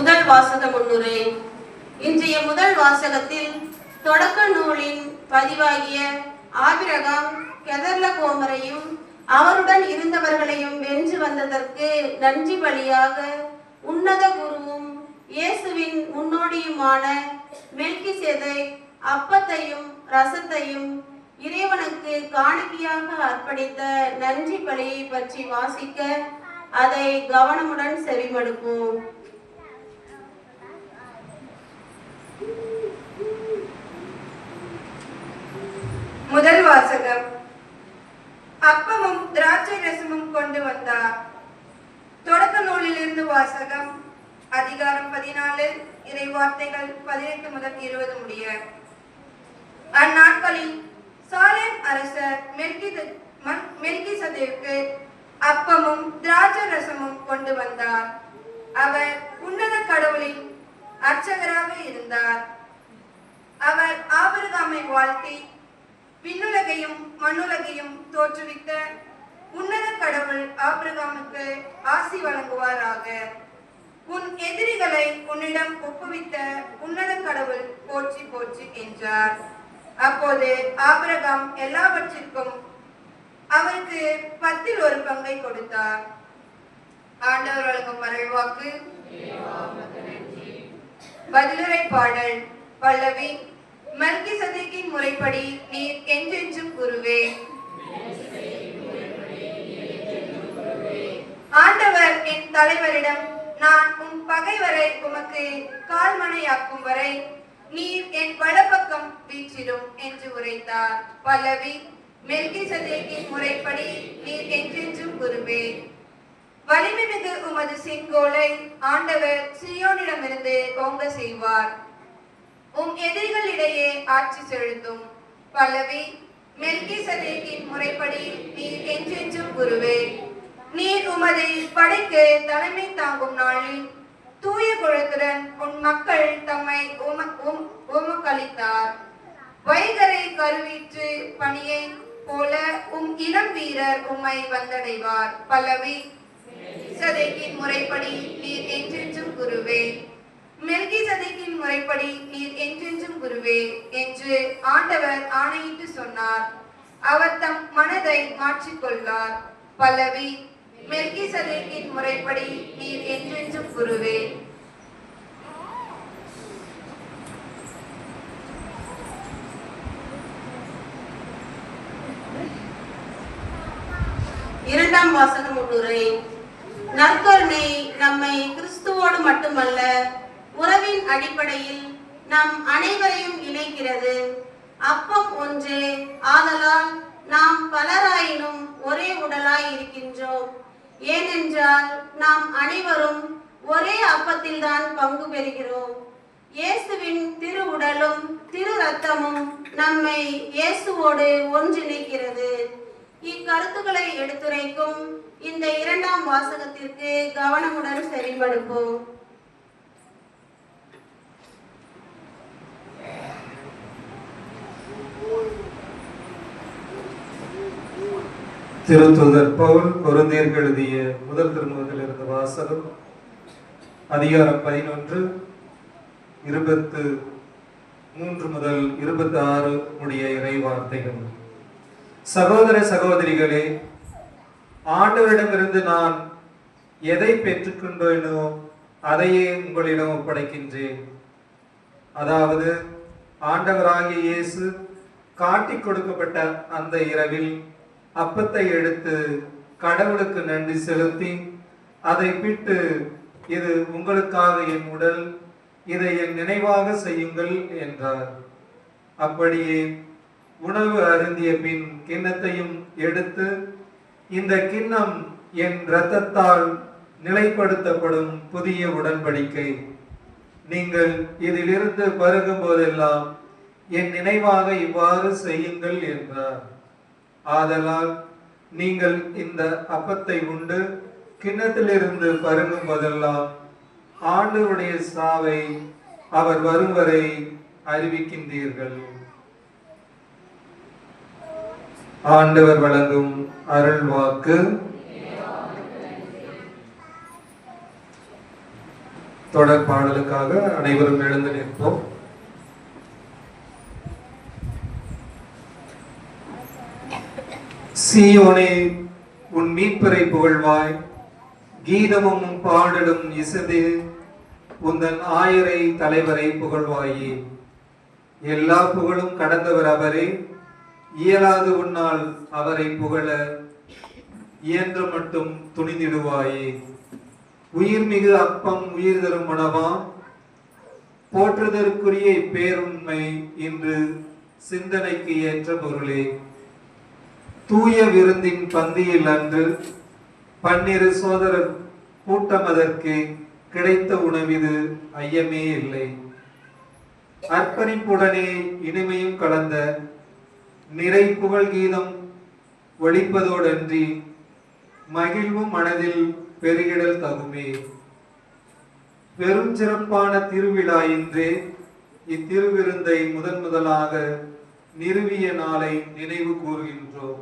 முதல் வாசக முன்னுரை இன்றைய முதல் வாசகத்தில் தொடக்க நூலின் பதிவாகிய ஆபிரகாம் கெதர்ல கோமரையும் அவருடன் இருந்தவர்களையும் வென்று வந்ததற்கு நன்றி பலியாக உன்னத குருவும் இயேசுவின் முன்னோடியுமான மெல்கி சேதை அப்பத்தையும் ரசத்தையும் இறைவனுக்கு காணிக்கையாக அர்ப்பணித்த நன்றி பலியை பற்றி வாசிக்க அதை கவனமுடன் செவிமடுப்போம். முதல் வாசகம் அப்பமும் திராட்சை ரசமும் கொண்டு வந்தார். தொடக்க நூலிலிருந்து வாசகம் அதிகாரம் பதினாலு இறை வார்த்தைகள் பதினெட்டு முதல் இருபது முடிய. அந்நாட்களில் சாலேம் அரசர் மெல்கி சதேவுக்கு அப்பமும் திராட்சை ரசமும் கொண்டு வந்தார். அவர் உன்னத கடவுளின் அர்ச்சகராக இருந்தார். அவர் ஆபிரகாமை வாழ்த்தி விண்ணுலகையும் மண்ணுலகையும் தோற்றுவித்த உன்னத கடவுள் ஆபிரகாமுக்கு ஆசி வழங்குவாராக. உன் எதிரிகளை உன்னிடம் ஒப்புவித்த உன்னத கடவுள் போற்றி போற்றி என்றார். அப்போது ஆபிரகாம் எல்லாவற்றிற்கும் அவருக்கு பத்தில் ஒரு பங்கை கொடுத்தார். ஆண்டவர் வழங்கும் மறைவாக்கு பதிலுரை பாடல் பல்லவி மல்கி சதுக்கின் முறைப்படி நீர் என்றென்றும் குருவே ஆண்டவர் என் தலைவரிடம் நான் உன் பகைவரை உமக்கு கால்மனையாக்கும் வரை நீர் என் வலப்பக்கம் வீச்சிடும் என்று உரைத்தார். பல்லவி மெல்கி சதேக்கின் முறைப்படி நீர் என்றென்றும் குருவே வலிமைமிகு உமது செங்கோலை ஆண்டவர் சியோனிடமிருந்து பொங்க செய்வார். உம் எதிரிகளிடையே ஆட்சி செலுத்தும். பல்லவி மெல்கி சதேக்கின் முறைப்படி நீர் என்றென்றும் குருவே நீர் உமது படைக்கு தலைமை தாங்கும் நாளில் தூய குழத்துடன் உன் மக்கள் தம்மை உம்- உமக்களித்தார். வைகரை கருவீற்று பணியை போல உம் இளம் வீரர் உம்மை வந்தடைவார். பல்லவி சதைக்கின் முறைப்படி நீர் என்றென்றும் குருவே மெல்கி சதைக்கின் முறைப்படி நீர் என்றென்றும் குருவே என்று ஆண்டவர் ஆணையிட்டு சொன்னார். அவர் தம் மனதை மாற்றிக்கொள்ளார் பல்லவி மெல்கி சதைக்கின் முறைப்படி நீர் என்றென்றும் குருவே இரண்டாம் வாசகம் முன்னுரை நற்கருணை நம்மை கிறிஸ்துவோடு மட்டுமல்ல உறவின் அடிப்படையில் நம் அனைவரையும் இணைக்கிறது. அப்பம் ஒன்றே. ஆதலால் நாம் பலராயினும் ஒரே உடலாய் இருக்கின்றோம். ஏனென்றால் நாம் அனைவரும் ஒரே அப்பத்தில்தான் பங்கு பெறுகிறோம். இயேசுவின் திரு உடலும் திரு ரத்தமும் நம்மை இயேசுவோடு ஒன்றிணைக்கிறது. இக்கருத்துக்களை எடுத்துரைக்கும் இந்த இரண்டாம் வாசகத்திற்கு கவனமுடன் செவிமடுப்போம் திருத்துதர் பவுல் கொருந்தேருக்கு எழுதிய முதல் திருமுகத்தில் இருந்த வாசகம் அதிகாரம் பதினொன்று இருபத்து மூன்று முதல் இருபத்தி ஆறு உடைய இறை வார்த்தைகள். சகோதர சகோதரிகளே ஆண்டவரிடமிருந்து நான் எதை பெற்றுக்கொண்டேனோ அதையே உங்களிடம் ஒப்படைக்கின்றேன். அதாவது ஆண்டவராகிய இயேசு காட்டிக் கொடுக்கப்பட்ட அந்த இரவில் அப்பத்தை எடுத்து கடவுளுக்கு நன்றி செலுத்தி அதை பிட்டு இது உங்களுக்காக என் உடல் இதை என் நினைவாக செய்யுங்கள் என்றார். அப்படியே உணவு அருந்திய பின் கிண்ணத்தையும் எடுத்து இந்த கிண்ணம் என் இரத்தத்தால் நிலைப்படுத்தப்படும் புதிய உடன்படிக்கை. நீங்கள் இதிலிருந்து பருகும் போதெல்லாம் என் நினைவாக இவ்வாறு செய்யுங்கள் என்றார். ஆதலால் நீங்கள் இந்த அப்பத்தை உண்டு. கிண்ணத்திலிருந்து பருகும் போதெல்லாம் ஆண்டவருடைய சாவை அவர் வரும் வரை அறிவிக்கின்றீர்கள். ஆண்டவர் வழங்கும் அருள் வாக்கு. தொடர் பாடலுக்காக அனைவரும் எழுந்து நிற்போம். சீயோனே உன் மீட்பரை புகழ்வாய். கீதமும் பாடலும் இசைந்து உந்தன் ஆயரை தலைவரை புகழ்வாயே. எல்லா புகழும் கடந்தவர் அவரே. இயலாது உன்னால் அவரை புகழ இயன்ற மட்டும் துணிந்திடுவாயே. உயிர்மிகு அப்பம் உயிர் தரும் உணவா. போற்றுதற்குரிய பேருண்மை இன்று சிந்தனைக்கு ஏற்ற பொருளே. தூய விருந்தின் பந்தியில் அன்று பன்னிரு சோதரர் கூட்டம் அதற்கு கிடைத்த உணவிது ஐயமே இல்லை. அர்ப்பணிப்புடனே இனிமையும் கலந்த நிறை புகழ் கீதம் ஒழிப்பதோடன்றி மகிழ்வும் மனதில் பெருகிடல் தகுமே. பெரும் சிறப்பான திருவிழா இன்றே இத்திருவிருந்தை முதன் முதலாக நிறுவிய நாளை நினைவு கூறுகின்றோம்.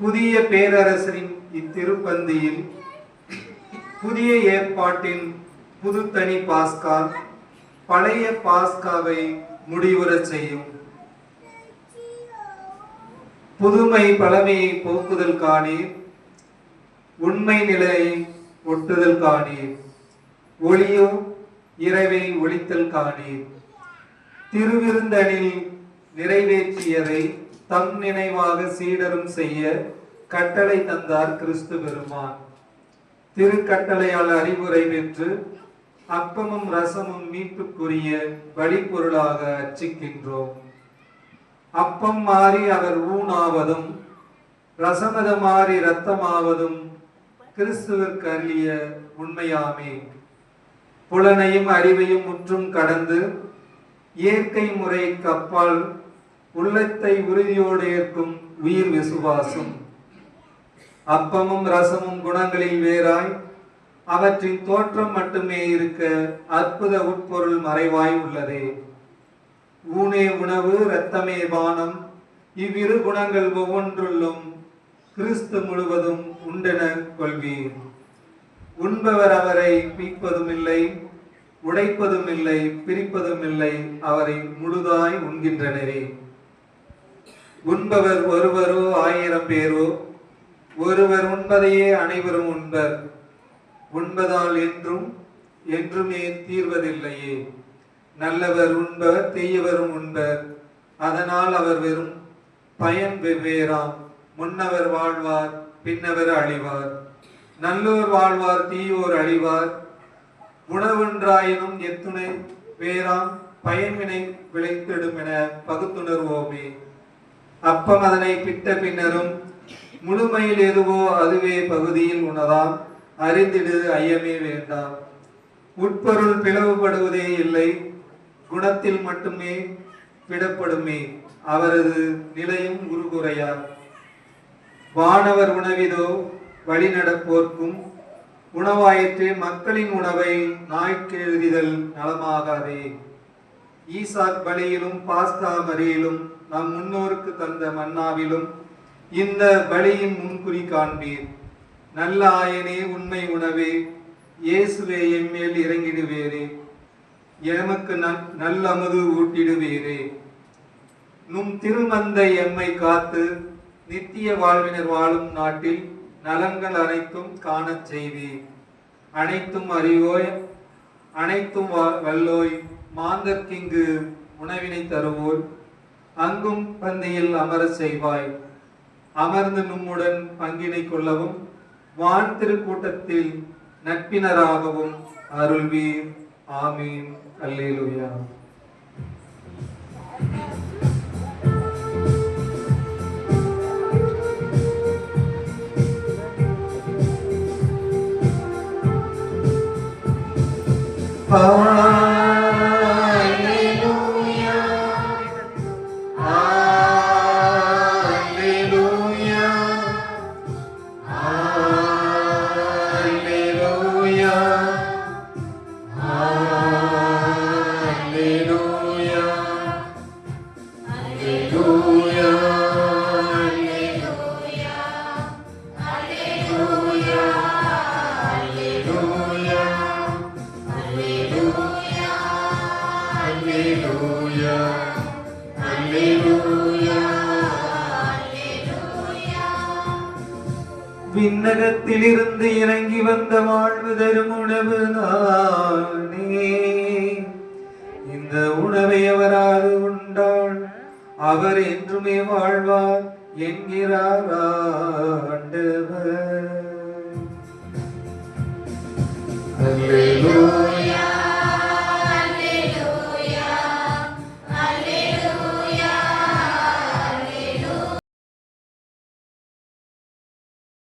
புதிய பேரரசரின் இத்திருப்பந்தியில் புதிய ஏற்பாட்டின் புதுத்தனி பாஸ்கா பழைய பாஸ்காவை முடிவுறச் செய்யும். புதுமை பழமையை போக்குதல் காணீர். உண்மை நிலையை ஒட்டுதல் காணீர். ஒளியோ இரவை ஒளித்தல் காணீர். திருவிருந்தனில் நிறைவேற்றியதை தம் நினைவாக சீடரும் செய்ய கட்டளை தந்தார் கிறிஸ்து பெருமான். திருக்கட்டளையால் அறிவுரை பெற்று அப்பமும் ரசமும் மீட்புக்குரிய வழிபொருளாக அச்சிக்கின்றோம் அப்பம் மாறி அவர் ஊனாவதும் ரசமத மாறி இரத்தமாவதும் கிறிஸ்துவிற்கு அருளிய உண்மையாமே. புலனையும் அறிவையும் முற்றும் கடந்து இயற்கை முறைக்கு அப்பால் உள்ளத்தை உறுதியோடு ஏற்கும் உயிர் விசுவாசம். அப்பமும் ரசமும் குணங்களில் வேறாய் அவற்றின் தோற்றம் மட்டுமே இருக்க அற்புத உட்பொருள் மறைவாய் உள்ளதே. ஊனே உணவு இரத்தமே பானம் இவ்விரு குணங்கள் ஒவ்வொன்றுள்ளும் கிறிஸ்து முழுவதும் உண்டென கொள்வீர். உண்பவர் அவரை மீட்பதும் இல்லை உடைப்பதும் இல்லை பிரிப்பதும் இல்லை அவரை முழுதாய் உண்கின்றனரே. உண்பவர் ஒருவரோ ஆயிரம் பேரோ ஒருவர் உண்பதையே அனைவரும் உண்பர். உண்பதால் என்றும் என்றுமே தீர்வதில்லையே. நல்லவர் உண்பர் தீயவரும் உண்பர். அதனால் அவர் வெறும் பயன் வெவ்வேறாம். முன்னவர் வாழ்வார் பின்னவர் அழிவார். நல்லோர் வாழ்வார் தீயோர் அழிவார். உணவொன்றாயினும் எத்துணை வேறாம் பயன்வினை விளைத்திடும் என பகுத்துணர்வோமே. அப்பம் அதனை பிட்ட பின்னரும் முழுமையில் எதுவோ அதுவே பகுதியில் உணராம் அறிந்திடு ஐயமே வேண்டாம். உட்பொருள் பிளவுபடுவதே இல்லை குணத்தில் மட்டுமே விடப்படுமே அவரது நிலையும் உருகுறையார். வானவர் உணவிதோ வழிநடப்போர்க்கும் உணவாயிற்று மக்களின் உணவை நாய்க்கு எழுதிதல் நலமாகாதே. ஈசாக் பலியிலும் பாஸ்தா மறியிலும் நம் முன்னோருக்கு தந்த மன்னாவிலும் இந்த பலியின் முன்குறி காண்பீர். நல்ல ஆயனே உண்மை உணவே இயேசுவே எம்மேல் இறங்கிடுவேரே எமக்கு நல்- ஊட்டிடுவீரே நும் திருமந்தை எம்மை காத்து நித்திய வாழ்வினர் வாழும் நாட்டில் நலன்கள் அனைத்தும் காணச் செய்வீர். அனைத்தும் அறிவோய் அனைத்தும் வா- வல்லோய் மாந்தர்க்கிங்கு உணவினை தருவோர். அங்கும் பந்தியில் அமர செய்வாய். அமர்ந்து நம்முடன் பங்கினை கொள்ளவும் வான் திருக்கூட்டத்தில் நட்பினராகவும் அருள்வீர். ஆமீன். அல்லேலுயா. விண்ணகத்திலிருந்து இறங்கி வந்த வாழ்வு தரும் உணவு நானே. இந்த உணவை அவராது உண்டாள் அவர் என்றுமே வாழ்வார் என்கிறார் ஆண்டவர்.